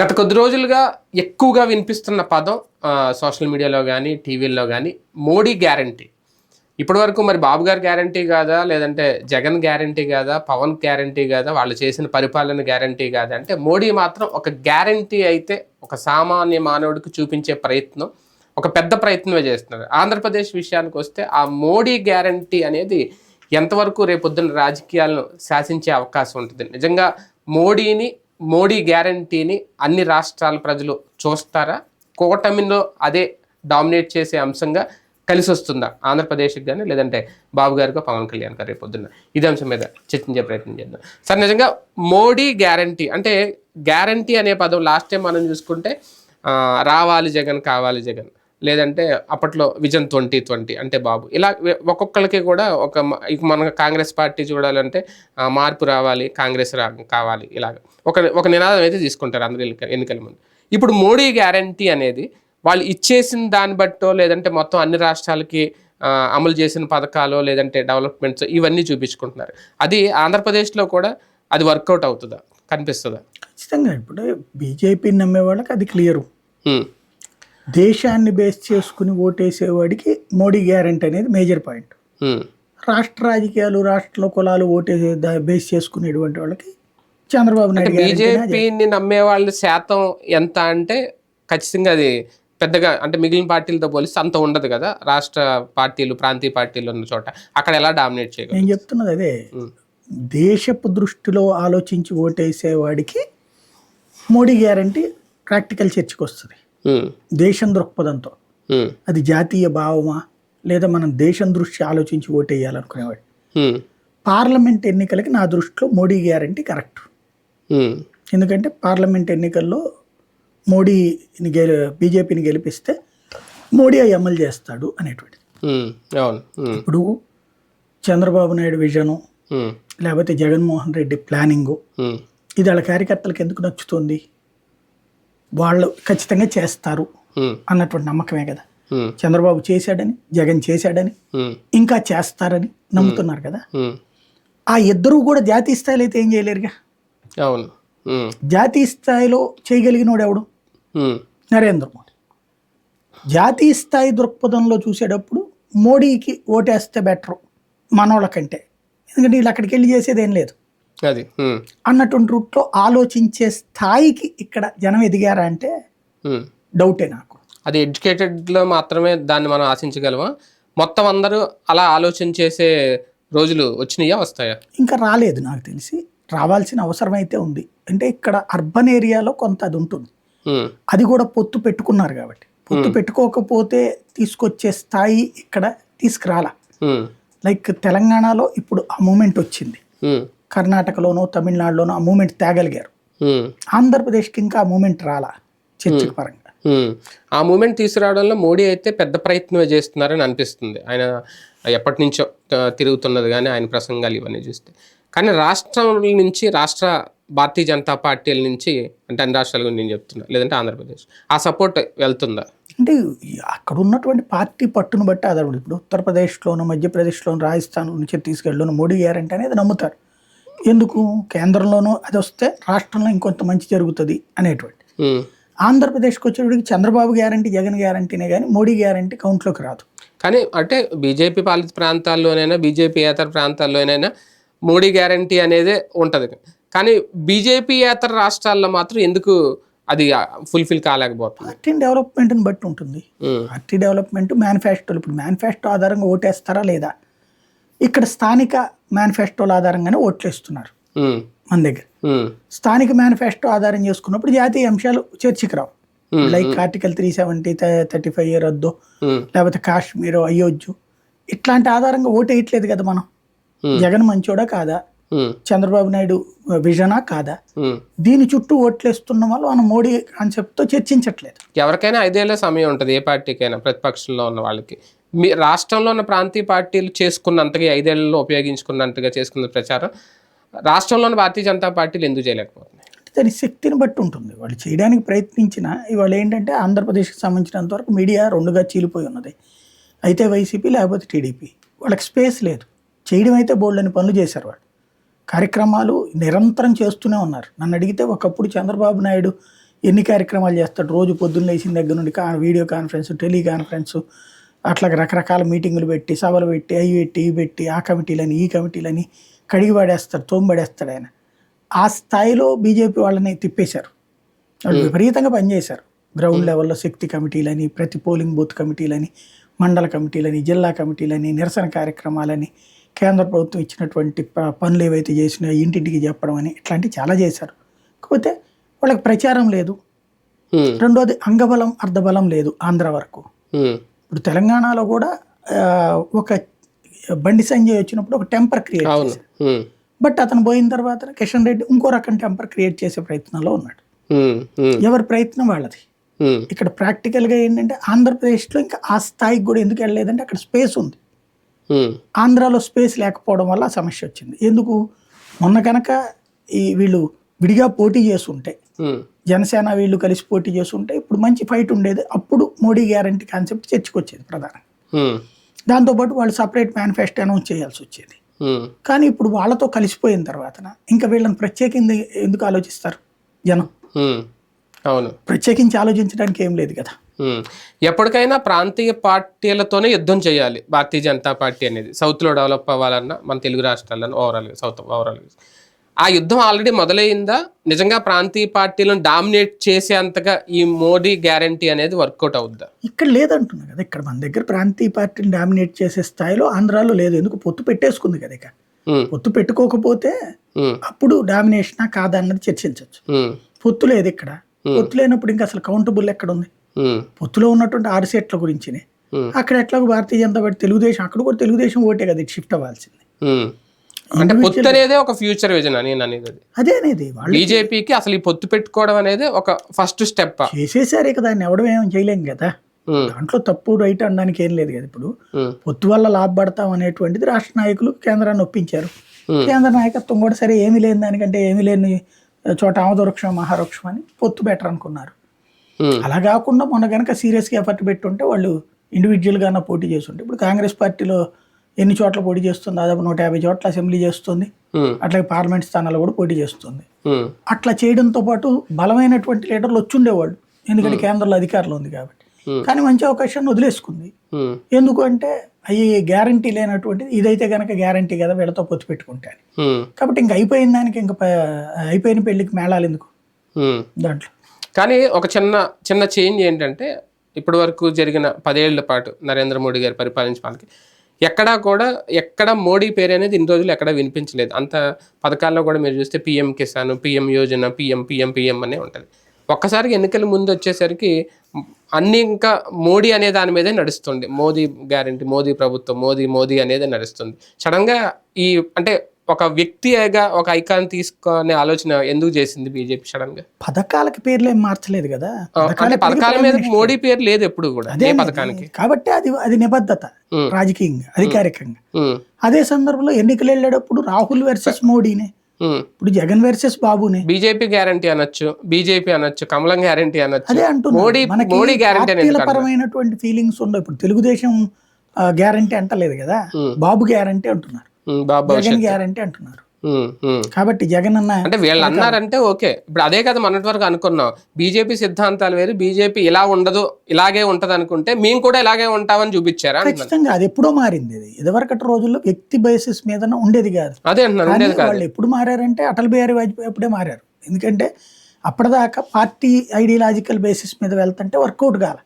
గత కొద్ది రోజులుగా ఎక్కువగా వినిపిస్తున్న పదం సోషల్ మీడియాలో కానీ టీవీల్లో కానీ మోడీ గ్యారంటీ. ఇప్పటి వరకు మరి బాబు గారు గ్యారంటీ కాదా? లేదంటే జగన్ గ్యారంటీ కాదా? పవన్ గ్యారంటీ కాదా? వాళ్ళు చేసిన పరిపాలన గ్యారంటీ కాదా? అంటే మోడీ మాత్రం ఒక గ్యారంటీ అయితే ఒక సామాన్య మానవుడికి చూపించే ప్రయత్నం ఒక పెద్ద ప్రయత్నమే చేస్తున్నారు. ఆంధ్రప్రదేశ్ విషయానికి వస్తే ఆ మోడీ గ్యారంటీ అనేది ఎంతవరకు రేపొద్దున రాజకీయాలను శాసించే అవకాశం ఉంటుంది? నిజంగా మోడీని మోడీ గ్యారంటీని అన్ని రాష్ట్రాల ప్రజలు చూస్తారా? కూటమిలో అదే డామినేట్ చేసే అంశంగా కలిసి వస్తుందా? ఆంధ్రప్రదేశ్కి కానీ లేదంటే బాబు గారికో పవన్ కళ్యాణ్ గారు రేపు పొద్దున్న. ఇదే అంశం మీద చర్చించే ప్రయత్నం చేద్దాం. సార్ నిజంగా మోడీ గ్యారంటీ అంటే గ్యారంటీ అనే పదం లాస్ట్ టైం మనం చూసుకుంటే రావాలి జగన్ కావాలి జగన్. లేదంటే అప్పట్లో విజన్ ట్వంటీ ట్వంటీ అంటే బాబు. ఇలా ఒక్కొక్కరికి కూడా ఒక మన కాంగ్రెస్ పార్టీ చూడాలంటే మార్పు రావాలి కాంగ్రెస్ రా కావాలి ఇలాగ. ఒక ఒక నినాదం అయితే తీసుకుంటారు అందరు ఎన్నిక- ఎన్నికల ముందు. ఇప్పుడు మోడీ గ్యారంటీ అనేది వాళ్ళు ఇచ్చేసిన దాన్ని బట్టో లేదంటే మొత్తం అన్ని రాష్ట్రాలకి అమలు చేసిన పథకాలు లేదంటే డెవలప్మెంట్స్ ఇవన్నీ చూపించుకుంటున్నారు. అది ఆంధ్రప్రదేశ్లో కూడా అది వర్కౌట్ అవుతుందా? కనిపిస్తుందా? ఖచ్చితంగా. ఇప్పుడు బీజేపీని నమ్మే వాళ్ళకి అది క్లియరు. దేశాన్ని బేస్ చేసుకుని ఓటేసేవాడికి మోడీ గ్యారంటీ అనేది మేజర్ పాయింట్. రాష్ట్ర రాష్ట్ర రాజకీయాలు రాష్ట్రంలో కులాలు ఓటేసే బేస్ చేసుకునేటువంటి వాళ్ళకి చంద్రబాబు నాయుడు. బీజేపీని నమ్మే వాళ్ళ శాతం ఎంత అంటే ఖచ్చితంగా అది పెద్దగా అంటే మిగిలిన పార్టీలతో పోలిస్తే అంత ఉండదు కదా రాష్ట్ర పార్టీలు ప్రాంతీయ పార్టీలు ఉన్న చోట అక్కడ ఎలా డామినేట్ చేయగలరు నేను చెప్తున్నది అదే. దేశపు దృష్టిలో ఆలోచించి ఓటేసేవాడికి మోడీ గ్యారంటీ ప్రాక్టికల్ చర్చకు వస్తుంది. దేశం దృక్పథంతో. అది జాతీయ భావమా లేదా మనం దేశం దృష్టి ఆలోచించి ఓటేయాలనుకునేవాడు. పార్లమెంట్ ఎన్నికలకి నా దృష్టిలో మోడీ గ్యారంటీ కరెక్ట్. ఎందుకంటే పార్లమెంట్ ఎన్నికల్లో మోడీని గెలి బీజేపీని గెలిపిస్తే మోడీ అవి అమలు చేస్తాడు అనేటువంటి. ఇప్పుడు చంద్రబాబు నాయుడు విజను. లేకపోతే జగన్మోహన్ రెడ్డి ప్లానింగు. ఇది వాళ్ళ కార్యకర్తలకు ఎందుకు నచ్చుతుంది వాళ్ళు ఖచ్చితంగా చేస్తారు. అన్నటువంటి నమ్మకమే కదా. చంద్రబాబు చేశాడని జగన్ చేశాడని. ఇంకా చేస్తారని నమ్ముతున్నారు కదా. ఆ ఇద్దరు కూడా జాతీయ స్థాయిలో అయితే ఏం చేయలేరుగా అవును. జాతీయ స్థాయిలో చేయగలిగినోడు ఎవడు. నరేంద్ర మోడీ జాతీయ స్థాయి దృక్పథంలో చూసేటప్పుడు మోడీకి ఓటేస్తే బెటర్ మనోళ్ళ కంటే ఎందుకంటే వీళ్ళు అక్కడికి వెళ్ళి చేసేది ఏం లేదు అది. అన్నటువంటి రూట్లో ఆలోచించే స్థాయికి ఇక్కడ జనం ఎదిగారా అంటే. డౌటే నాకు అది ఎడ్యుకేటెడ్లో మాత్రమే దాన్ని మనం ఆశించగలమా మొత్తం అందరూ అలా ఆలోచన చేసే రోజులు వచ్చినాయా వస్తాయా ఇంకా రాలేదు నాకు తెలిసి రావాల్సిన అవసరం అయితే ఉంది అంటే ఇక్కడ అర్బన్ ఏరియాలో కొంత అది ఉంటుంది. అది కూడా పొత్తు పెట్టుకున్నారు కాబట్టి పొత్తు పెట్టుకోకపోతే తీసుకొచ్చే స్థాయి ఇక్కడ తీసుకురాలా. లైక్ తెలంగాణలో ఇప్పుడు ఆ మూమెంట్ వచ్చింది. కర్ణాటకలోనో తమిళనాడులోనో ఆ మూమెంట్ తేగలిగారు. ఆంధ్రప్రదేశ్కి ఇంకా ఆ మూమెంట్ రాలా చర్చకు పరంగా. ఆ మూమెంట్ తీసుకురావడంలో మోడీ అయితే పెద్ద ప్రయత్నమే చేస్తున్నారని అనిపిస్తుంది. ఆయన ఎప్పటి నుంచో తిరుగుతున్నది కానీ ఆయన ప్రసంగాలు ఇవన్నీ చూస్తే. కానీ రాష్ట్రం నుంచి రాష్ట్ర భారతీయ జనతా పార్టీల నుంచి అంటే అన్ని రాష్ట్రాల గురించి నేను చెప్తున్నా లేదంటే ఆంధ్రప్రదేశ్. ఆ సపోర్ట్ వెళ్తుందా? అంటే అక్కడ ఉన్నటువంటి పార్టీ పట్టును బట్టి ఆధారపడి ఇప్పుడు ఉత్తరప్రదేశ్లోను మధ్యప్రదేశ్లోను రాజస్థాన్ నుంచి తీసుకెళ్ళను మోడీ గ్యారంటీ అనేది నమ్ముతారు. ఎందుకు? కేంద్రంలోనూ అది వస్తే రాష్ట్రంలో ఇంకొంత మంచి జరుగుతుంది అనేటువంటి. ఆంధ్రప్రదేశ్కి వచ్చేటికి చంద్రబాబు గ్యారంటీ జగన్ గ్యారంటీనే కానీ మోడీ గ్యారంటీ కౌంట్లోకి రాదు. కానీ అంటే బీజేపీ పాలిత ప్రాంతాల్లోనైనా బీజేపీ ఏతర ప్రాంతాల్లోనైనా మోడీ గ్యారంటీ అనేదే ఉంటుంది. కానీ బీజేపీ ఏతర రాష్ట్రాల్లో మాత్రం ఎందుకు అది ఫుల్ఫిల్ కాలేకపోతుంది? పార్టీ డెవలప్మెంట్ని బట్టి ఉంటుంది. పార్టీ డెవలప్మెంట్ మేనిఫెస్టోలు ఇప్పుడు మేనిఫెస్టో ఆధారంగా ఓటేస్తారా లేదా? ఇక్కడ స్థానిక మేనిఫెస్టోల ఆధారంగానే ఓట్లేస్తున్నారు ఉమ్. మన దగ్గర. స్థానిక మేనిఫెస్టో ఆధారం చేసుకున్నప్పుడు జాతీయ అంశాలు చర్చకి రావు. Like article three seventy thirty five year రద్దు ఉమ్. లేకపోతే కాశ్మీర్ అయోధ్య ఇట్లాంటి ఆధారంగా ఓటు వేయట్లేదు కదా మనం. జగన్ మంచోడా కాదా. చంద్రబాబు నాయుడు విజనా కాదా. దీని చుట్టూ ఓట్లేస్తున్న వల్ల మనం మోడీ కాన్సెప్ట్తో చర్చించట్లేదు ఎవరికైనా ఐదేళ్ళ సమయం ఉంటుంది ఏ పార్టీకైనా ప్రతిపక్షంలో ఉన్న వాళ్ళకి మీ రాష్ట్రంలో ఉన్న ప్రాంతీయ పార్టీలు చేసుకున్నంతగా ఐదేళ్ళలో ఉపయోగించుకున్నట్టుగా చేసుకున్న ప్రచారం రాష్ట్రంలో ఉన్న భారతీయ జనతా పార్టీలు ఎందుకు చేయలేకపోతున్నాయి? దాని శక్తిని బట్టి ఉంటుంది. వాళ్ళు చేయడానికి ప్రయత్నించిన ఇవాళ ఏంటంటే ఆంధ్రప్రదేశ్కి సంబంధించినంత వరకు మీడియా రెండుగా చీలిపోయి ఉన్నది. అయితే వైసీపీ లేకపోతే టీడీపీ. వాళ్ళకి స్పేస్ లేదు. చేయడం అయితే బోల్డ్ పనులు చేశారు వాళ్ళు. కార్యక్రమాలు నిరంతరం చేస్తూనే ఉన్నారు. నన్ను అడిగితే ఒకప్పుడు చంద్రబాబు నాయుడు ఎన్ని కార్యక్రమాలు చేస్తాడు? రోజు పొద్దున్న లేచిన దగ్గర నుండి కా వీడియో కాన్ఫరెన్స్ టెలికాన్ఫరెన్స్ అట్లా రకరకాల మీటింగులు పెట్టి సభలు పెట్టి అవి పెట్టి ఇవి పెట్టి ఆ కమిటీలని ఈ కమిటీలని కడిగి పడేస్తాడు తోంబడేస్తాడు ఆయన. ఆ స్థాయిలో బీజేపీ వాళ్ళని తిప్పేశారు. వాళ్ళు విపరీతంగా పనిచేశారు. గ్రౌండ్ లెవెల్లో శక్తి కమిటీలని ప్రతి పోలింగ్ బూత్ కమిటీలని మండల కమిటీలని జిల్లా కమిటీలని నిరసన కార్యక్రమాలని కేంద్ర ప్రభుత్వం ఇచ్చినటువంటి పనులు ఏవైతే చేసినా ఇంటింటికి చెప్పడం అని ఇట్లాంటివి చాలా చేశారు. కాకపోతే వాళ్ళకి ప్రచారం లేదు. రెండోది అంగబలం అర్ధబలం లేదు ఆంధ్ర వరకు. ఇప్పుడు తెలంగాణలో కూడా ఒక బండి సంజయ్ వచ్చినప్పుడు ఒక టెంపర్ క్రియేట్ చేశారు. బట్ అతను పోయిన తర్వాత కిషన్ రెడ్డి ఇంకో రకం టెంపర్ క్రియేట్ చేసే ప్రయత్నంలో ఉన్నాడు. ఎవరి ప్రయత్నం వాళ్ళది. ఇక్కడ ప్రాక్టికల్గా ఏంటంటే ఆంధ్రప్రదేశ్లో ఇంకా ఆ స్థాయికి కూడా ఎందుకు వెళ్ళలేదంటే అక్కడ స్పేస్ ఉంది. ఆంధ్రాలో స్పేస్ లేకపోవడం వల్ల సమస్య వచ్చింది. ఎందుకు? మొన్న కనుక ఈ వీళ్ళు విడిగా పోటీ చేస్తుంటే జనసేన వీళ్ళు కలిసి పోటీ చేస్తుంటే ఇప్పుడు మంచి ఫైట్ ఉండేది. అప్పుడు మోడీ గ్యారంటీ కాన్సెప్ట్ చర్చకు వచ్చేది ప్రధానంగా దాంతోపాటు వాళ్ళు సపరేట్ మేనిఫెస్టో అనౌన్స్ చేయాల్సి వచ్చేది. కానీ ఇప్పుడు వాళ్ళతో కలిసిపోయిన తర్వాత ఇంకా వీళ్ళని ప్రత్యేకింది ఎందుకు ఆలోచిస్తారు జనం? అవును. ప్రత్యేకించి ఆలోచించడానికి ఏం లేదు కదా. ఎప్పటికైనా ప్రాంతీయ పార్టీలతోనే యుద్ధం చేయాలి. భారతీయ జనతా పార్టీ అనేది. సౌత్లో డెవలప్ అవ్వాలన్నా మన తెలుగు రాష్ట్రాలను ఓవరాల్ సౌత్ ఓవరాల్ ఆ యుద్ధం ఆల్రెడీ మొదలైందా? నిజంగా ప్రాంతీయ పార్టీలను డామినేట్ చేసేంతగా ఈ మోడీ గ్యారంటీ అనేది వర్కౌట్ అవుద్దా? ఇక్కడ లేదంటున్నా కదా ఇక్కడ మన దగ్గర ప్రాంతీయ పార్టీని డామినేట్ చేసే స్థాయిలో ఆంధ్రాలో లేదు. ఎందుకు? పొత్తు పెట్టేసుకుంది కదా ఇక. పొత్తు పెట్టుకోకపోతే అప్పుడు డామినేషనా కాదా అన్నది చర్చించవచ్చు పొత్తు లేదు ఇక్కడ. పొత్తు లేనప్పుడు ఇంకా అసలు కౌంటబుల్ ఎక్కడ ఉంది పొత్తులో ఉన్నటువంటి ఆరు సీట్ల గురించినే. ఉమ్, అక్కడ ఎట్లాగో భారతీయ జనతా పార్టీ తెలుగుదేశం అక్కడ కూడా తెలుగుదేశం ఓటే కదా షిఫ్ట్ అవ్వాల్సింది. అంటే పొత్తు అనేదే ఒక ఫ్యూచర్ విజన్ అని అనేది అది. అనేది వాళ్ళు బీజేపీకి అసలు ఈ పొత్తు పెట్టుకోవడం అనేది ఒక ఫస్ట్ స్టెప్ చేసేసారు ఇక దాన్ని ఎవడం ఏం చేయలేం కదా. దాంట్లో తప్పు రైట్ అనడానికి ఏం లేదు కదా ఇప్పుడు. పొత్తు వల్ల లాభపడతాం అనేటువంటిది రాష్ట్ర నాయకులు కేంద్రాన్ని ఒప్పించారు. కేంద్ర నాయకత్వం కూడా సరే ఏమీ లేని దానికంటే ఏమీ లేని చోట ఆమదవృక్షం మహావృక్షం అని పొత్తు బెటర్ అనుకున్నారు. అలా కాకుండా మొన్న కనుక సీరియస్గా ఎఫర్ట్ పెట్టుంటే వాళ్ళు ఇండివిజువల్గానే పోటీ చేస్తుంటే ఇప్పుడు కాంగ్రెస్ పార్టీలో ఎన్ని చోట్ల పోటీ చేస్తుంది దాదాపు నూట యాభై చోట్ల అసెంబ్లీ చేస్తుంది. అట్లాగే పార్లమెంట్ స్థానాల్లో కూడా పోటీ చేస్తుంది. అట్లా చేయడంతో పాటు బలమైనటువంటి లీడర్లు వచ్చుండేవాళ్ళు. ఎందుకంటే కేంద్రంలో అధికారులు ఉంది కాబట్టి. కానీ మంచి అవకాశాన్ని వదిలేసుకుంది. ఎందుకు అంటే అవి గ్యారంటీ లేనటువంటిది ఇదైతే కనుక గ్యారంటీ కదా వీళ్ళతో పొత్తు పెట్టుకుంటే అని. కాబట్టి ఇంక అయిపోయిన దానికి ఇంకా అయిపోయిన పెళ్ళికి మేళాలు ఎందుకు? దాంట్లో. కానీ ఒక చిన్న చిన్న చేంజ్ ఏంటంటే ఇప్పటి వరకు జరిగిన పదేళ్ళ పాటు నరేంద్ర మోడీ గారి పరిపాలించడానికి ఎక్కడా కూడా ఎక్కడ మోడీ పేరు అనేది ఇన్ని రోజులు ఎక్కడ వినిపించలేదు. అంత పథకాల్లో కూడా మీరు చూస్తే PM Kisan PM Yojana PM PM PM అనే ఉంటుంది. ఒక్కసారికి ఎన్నికల ముందు వచ్చేసరికి అన్ని ఇంకా మోడీ అనే దాని మీదే నడుస్తుంది. మోదీ గ్యారంటీ మోదీ ప్రభుత్వం మోదీ మోదీ అనేది నడుస్తుంది. సడన్గా ఈ అంటే ఒక వ్యక్తిగా ఒక ఐకాన్ తీసుకునే ఆలోచన ఎందుకు చేసింది బీజేపీ సడన్గా? పథకాలకి పేర్లు ఏం మార్చలేదు కదా? అంటే పథకాల మీద మోడీ పేరు లేదు ఎప్పుడు కూడా ఏ పథకానికి? కాబట్టి అది అది నిబద్ధత. రాజకీయంగా అధికారికంగా. అదే సందర్భంలో ఎన్నికలు వెళ్ళేటప్పుడు రాహుల్ వర్సెస్ మోడీనే. ఇప్పుడు జగన్ వర్సెస్ బాబునే. బీజేపీ గ్యారంటీ అనొచ్చు బీజేపీ అనొచ్చు కమలం గ్యారంటీ అనొచ్చు. అదే అంటున్నా మోడీ మోడీ గ్యారంటీ పరమైనటువంటి ఫీలింగ్స్ ఉండవు. ఇప్పుడు తెలుగుదేశం గ్యారంటీ అంటలేదు కదా. బాబు గ్యారంటీ అంటున్నారు. జగన్ గ్యారంటీ అంటున్నారు. కాబట్టి జగన్ అన్న అంటే వీళ్ళు అన్నారంటే ఓకే. ఇప్పుడు అదే కదా మొన్నటి వరకు అనుకున్నాం. బీజేపీ సిద్ధాంతాలు వేరు బీజేపీ ఇలా ఉండదు ఇలాగే ఉంటది అనుకుంటే మేము కూడా ఇలాగే ఉంటామని చూపించారా. ఖచ్చితంగా అది ఎప్పుడో మారింది ఇది. ఇదివరకటి రోజుల్లో వ్యక్తి బేసిస్ మీద ఉండేది కాదు. అదే వాళ్ళు ఎప్పుడు మారారంటే అటల్ బిహారీ వాజ్పేయి అప్పుడే మారారు. ఎందుకంటే అప్పటిదాకా పార్టీ ఐడియాలజికల్ బేసిస్ మీద వెళ్తుంటే వర్కౌట్ కాల.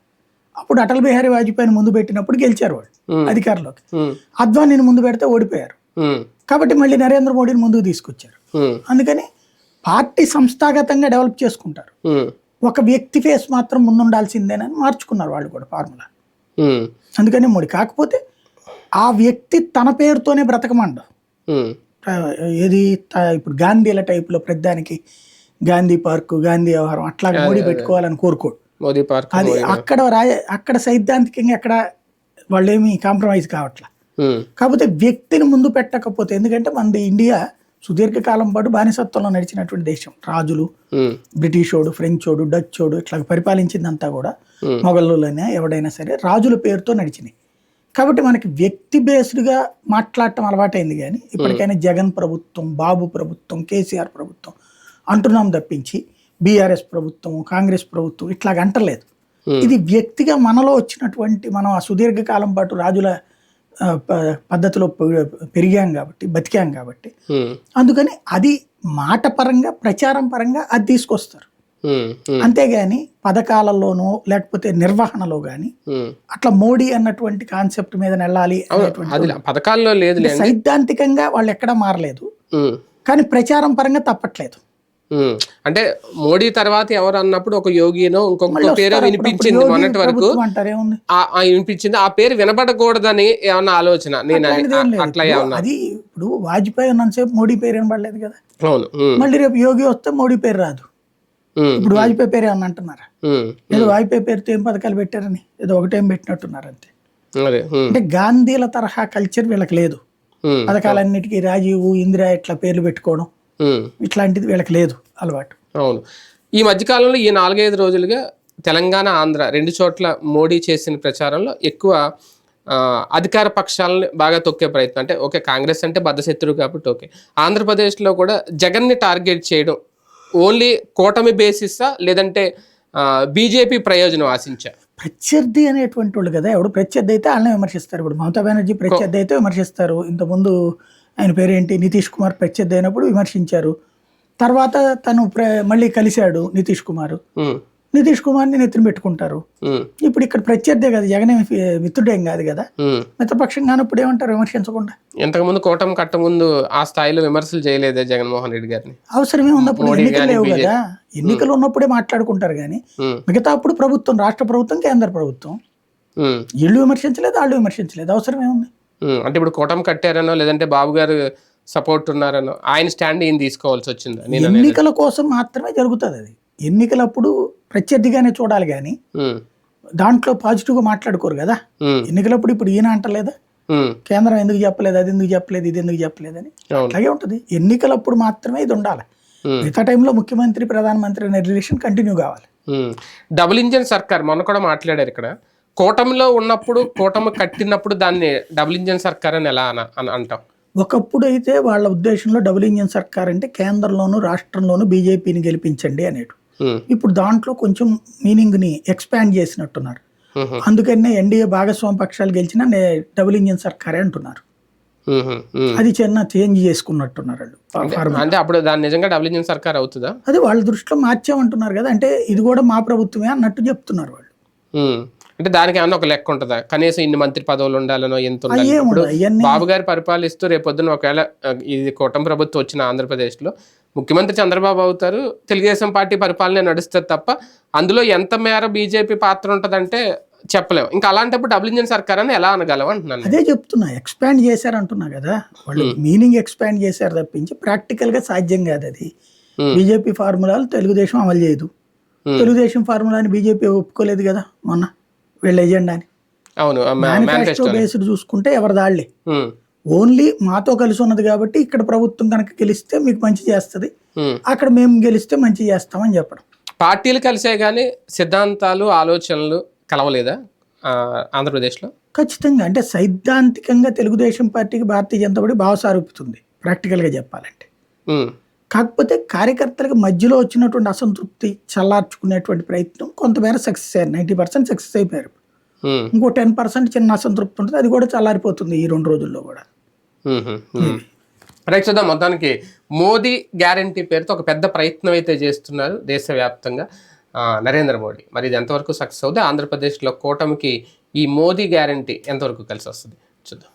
అప్పుడు అటల్ బిహారీ వాజ్పేయిని ముందు పెట్టినప్పుడు గెలిచారు వాళ్ళు అధికారంలోకి. అద్వానీని ముందు పెడితే ఓడిపోయారు. కాబట్టి మళ్ళీ నరేంద్ర మోడీని ముందుకు తీసుకొచ్చారు. అందుకని పార్టీ సంస్థాగతంగా డెవలప్ చేసుకుంటారు. ఒక వ్యక్తి ఫేస్ మాత్రం ముందుండాల్సిందేనని మార్చుకున్నారు వాళ్ళు కూడా ఫార్ములా. అందుకని మోడీ. కాకపోతే ఆ వ్యక్తి తన పేరుతోనే బ్రతకమండ. ఏది ఇప్పుడు గాంధీల టైపులో ప్రతిదానికి గాంధీ పార్కు గాంధీ వ్యవహారం అట్లా మోడీ పెట్టుకోవాలని కోరుకోడు. మోదీ పార్క్ అది అక్కడ రాయ అక్కడ సైద్ధాంతికంగా అక్కడ వాళ్ళు ఏమి కాంప్రమైజ్ కావట్లా. కాకపోతే వ్యక్తిని ముందు పెట్టకపోతే ఎందుకంటే మనది ఇండియా సుదీర్ఘకాలం పాటు బానిసత్వంలో నడిచినటువంటి దేశం. రాజులు ఉమ్, బ్రిటిషోడు ఫ్రెంచోడు డచ్చోడు ఇట్లా పరిపాలించిందంతా కూడా Hmm. మొఘలులైనా ఎవడైనా సరే రాజుల పేరుతో నడిచినాయి. కాబట్టి మనకి వ్యక్తి బేస్డ్గా మాట్లాడటం అలవాటైంది కానీ ఇప్పటికైనా జగన్ ప్రభుత్వం బాబు ప్రభుత్వం కేసీఆర్ ప్రభుత్వం అంటున్నాం తప్పించి బీఆర్ఎస్ ప్రభుత్వం కాంగ్రెస్ ప్రభుత్వం ఇట్లాగ అంటలేదు. Hmm. ఇది వ్యక్తిగా మనలో వచ్చినటువంటి మనం ఆ సుదీర్ఘకాలం పాటు రాజుల పద్ధతిలో పెరిగాం కాబట్టి బతికాం కాబట్టి అందుకని అది మాట పరంగా ప్రచారం పరంగా అది తీసుకొస్తారు. అంతేగాని పథకాలలోనో లేకపోతే నిర్వహణలో ఉమ్. అట్లా మోడీ అన్నటువంటి కాన్సెప్ట్ మీద వెళ్ళాలి పథకాల్లో సైద్ధాంతికంగా వాళ్ళు ఎక్కడా మారలేదు. కానీ ప్రచారం పరంగా తప్పట్లేదు. అంటే మోడీ తర్వాత ఎవరు అన్నప్పుడు ఒక యోగినో ఇంకొక పేరు వినిపించింది మొన్నటి వరకు. వినిపించింది. ఆ పేరు వినబడకూడదని ఏమన్నా ఆలోచన? నేను. అట్లా అది ఇప్పుడు వాజ్పేయి ఉన్నంతసేపు మోడీ పేరు వినబడలేదు కదా. అవును. మళ్ళీ రేపు యోగి వస్తే మోడీ పేరు రాదు. ఇప్పుడు వాజ్పేయి పేరు ఏమన్నా అంటున్నారా? ఏదో వాజ్పేయి పేరుతో ఏం పథకాలు పెట్టారని ఏదో ఒకటేం పెట్టినట్టున్నారు అంతే. అంటే గాంధీల తరహా కల్చర్ వీళ్ళకి లేదు. పథకాలన్నిటికీ రాజీవ్ ఇందిరా ఇట్లా పేర్లు పెట్టుకోవడం. ఇట్లాంటిది వీళ్ళకి లేదు అలవాటు. అవును. ఈ మధ్యకాలంలో ఈ నాలుగైదు రోజులుగా తెలంగాణ ఆంధ్ర రెండు చోట్ల మోడీ చేసిన ప్రచారంలో ఎక్కువ అధికార పక్షాలను బాగా తొక్కే ప్రయత్నం. అంటే ఓకే కాంగ్రెస్ అంటే బద్దశత్రువు కాబట్టి ఓకే. ఆంధ్రప్రదేశ్లో కూడా జగన్ని టార్గెట్ చేయడం ఓన్లీ కూటమి బేసిస్సా? లేదంటే బీజేపీ ప్రయోజనం ఆశించా? ప్రత్యర్థి అనేటువంటి వాళ్ళు కదా ఎవడు ప్రత్యర్థి అయితే వాళ్ళని విమర్శిస్తారు. ఇప్పుడు మమతా బెనర్జీ ప్రత్యర్థి అయితే విమర్శిస్తారు. ఇంతకుముందు ఆయన పేరేంటి? నితీష్ కుమార్ ప్రత్యర్థి అయినప్పుడు విమర్శించారు. తర్వాత తను మళ్ళీ కలిశాడు నితీష్ కుమార్. నితీష్ కుమార్ని నెత్తిన పెట్టుకుంటారు. ఇప్పుడు ఇక్కడ ప్రత్యర్థే కదా జగన్ మిత్రుడేం కాదు కదా. మిత్రపక్షం కానప్పుడు ఏమంటారు విమర్శించకుండా? ఇంతకుముందు కూటమి కట్ట ముందు ఆ స్థాయిలో విమర్శలు చేయలేదే జగన్మోహన్ రెడ్డి గారిని. అవసరమే ఉన్నప్పుడు ఎన్నికలు లేవు. కదా. ఎన్నికలు ఉన్నప్పుడే మాట్లాడుకుంటారు కానీ మిగతా అప్పుడు ప్రభుత్వం రాష్ట్ర ప్రభుత్వం కేంద్ర ప్రభుత్వం. వీళ్ళు విమర్శించలేదు వాళ్ళు విమర్శించలేదు. అవసరమే ఉంది. అంటే ఇప్పుడు కూటమి కట్టారనో లేదంటే బాబు గారు సపోర్ట్ ఉన్నారనో ఆయన స్టాండ్ ఏం తీసుకోవాల్సి వచ్చిందా. ఎన్నికల కోసం మాత్రమే జరుగుతుంది అది. ఎన్నికలప్పుడు ప్రత్యర్థిగానే చూడాలి కానీ దాంట్లో పాజిటివ్గా మాట్లాడుకోరు కదా. ఎన్నికలప్పుడు ఇప్పుడు ఈయన అంటలేదా? కేంద్రం ఎందుకు చెప్పలేదు అది ఎందుకు చెప్పలేదు ఇది ఎందుకు చెప్పలేదని అవును. అలాగే ఉంటుంది. ఎన్నికలప్పుడు మాత్రమే ఇది ఉండాలి. మిగతా టైంలో ముఖ్యమంత్రి ప్రధానమంత్రి అనే రిలేషన్ కంటిన్యూ కావాలి. డబుల్ ఇంజన్ సర్కార్ మొన్న కూడా మాట్లాడారు ఇక్కడ. కూటమిలో ఉన్నప్పుడు కూటమి కట్టినప్పుడు దాన్ని డబుల్ ఇంజన్ సర్కార్ అని ఎలా అన- అంటాం? ఒకప్పుడు అయితే వాళ్ళ ఉద్దేశంలో డబుల్ ఇంజిన్ సర్కార్ అంటే కేంద్రంలోను రాష్ట్రంలోను బీజేపీని గెలిపించండి అనేటు. ఇప్పుడు దాంట్లో కొంచెం మీనింగ్ని ఎక్స్పాండ్ చేసినట్టున్నారు. అందుకనే ఎన్డీఏ భాగస్వామి పక్షాలు గెలిచినా నే- డబుల్ ఇంజిన్ సర్కారే అంటున్నారు. అది చిన్న చేంజ్ చేసుకున్నట్టున్నారు. అంటే అప్పుడు దాని నిజంగా డబుల్ ఇంజన్ సర్కార్ అవుతుందా? అది వాళ్ళ దృష్టిలో మార్చామంటున్నారు కదా అంటే ఇది కూడా మా ప్రభుత్వమే అన్నట్టు చెప్తున్నారు వాళ్ళు. అంటే దానికి ఏమన్నా ఒక లెక్క ఉంటుందా? కనీసం ఇన్ని మంత్రి పదవులు ఉండాలనో ఎంత ఉండాలి ఇప్పుడు బాబు గారు పరిపాలిస్తూ రేపొద్దున ఒకవేళ ఇది కూటమి ప్రభుత్వం వచ్చిన ఆంధ్రప్రదేశ్లో ముఖ్యమంత్రి చంద్రబాబు అవుతారు తెలుగుదేశం పార్టీ పరిపాలన నడుస్తుంది తప్ప అందులో ఎంత మేర బీజేపీ పాత్ర ఉంటుందంటే చెప్పలేము ఇంకా అలాంటప్పుడు డబుల్ ఇంజిన్ సర్కార్ అని ఎలా అనగలం అంటున్నాను అదే చెప్తున్నా ఎక్స్పాండ్ చేశారు అంటున్నా కదా. వాళ్ళు మీనింగ్ ఎక్స్పాండ్ చేశారు తప్పించి ప్రాక్టికల్గా సాధ్యం కాదు అది. బీజేపీ ఫార్ములాలు తెలుగుదేశం అమలు చేయదు. తెలుగుదేశం ఫార్ములాని బీజేపీ ఒప్పుకోలేదు కదా మొన్న. వీళ్ళ ఎజెండాని అవును మేనిఫెస్టో బేస్డ్ చూసుకుంటే ఎవరి దాళ్ళే? ఓన్లీ మాతో కలిసి ఉన్నది కాబట్టి ఇక్కడ ప్రభుత్వం కనుక గెలిస్తే మీకు మంచి చేస్తుంది. అక్కడ మేము గెలిస్తే మంచి చేస్తామని చెప్పడం. పార్టీలు కలిసే కానీ సిద్ధాంతాలు ఆలోచనలు కలవలేదా ఆంధ్రప్రదేశ్లో? ఖచ్చితంగా. అంటే సైద్ధాంతికంగా తెలుగుదేశం పార్టీకి భారతీయ జనతా పార్టీ భావ సారూపుతుంది ప్రాక్టికల్గా చెప్పాలంటే. కాకపోతే కార్యకర్తలకు మధ్యలో వచ్చినటువంటి అసంతృప్తి చల్లార్చుకునేటువంటి ప్రయత్నం కొంతమేర సక్సెస్ అయ్యారు. నైంటీ పర్సెంట్ సక్సెస్ అయిపోయారు. ఇంకో టెన్ పర్సెంట్ చిన్న అసంతృప్తి ఉంటుంది. అది కూడా చల్లారిపోతుంది ఈ రెండు రోజుల్లో కూడా. రైట్ చూద్దాం మొత్తానికి మోదీ గ్యారంటీ పేరుతో ఒక పెద్ద ప్రయత్నం అయితే చేస్తున్నారు దేశవ్యాప్తంగా. నరేంద్ర మోడీ. మరి ఇది ఎంతవరకు సక్సెస్ అవుతుంది ఆంధ్రప్రదేశ్లో కూటమికి ఈ మోదీ గ్యారంటీ ఎంతవరకు కలిసి వస్తుంది? చూద్దాం.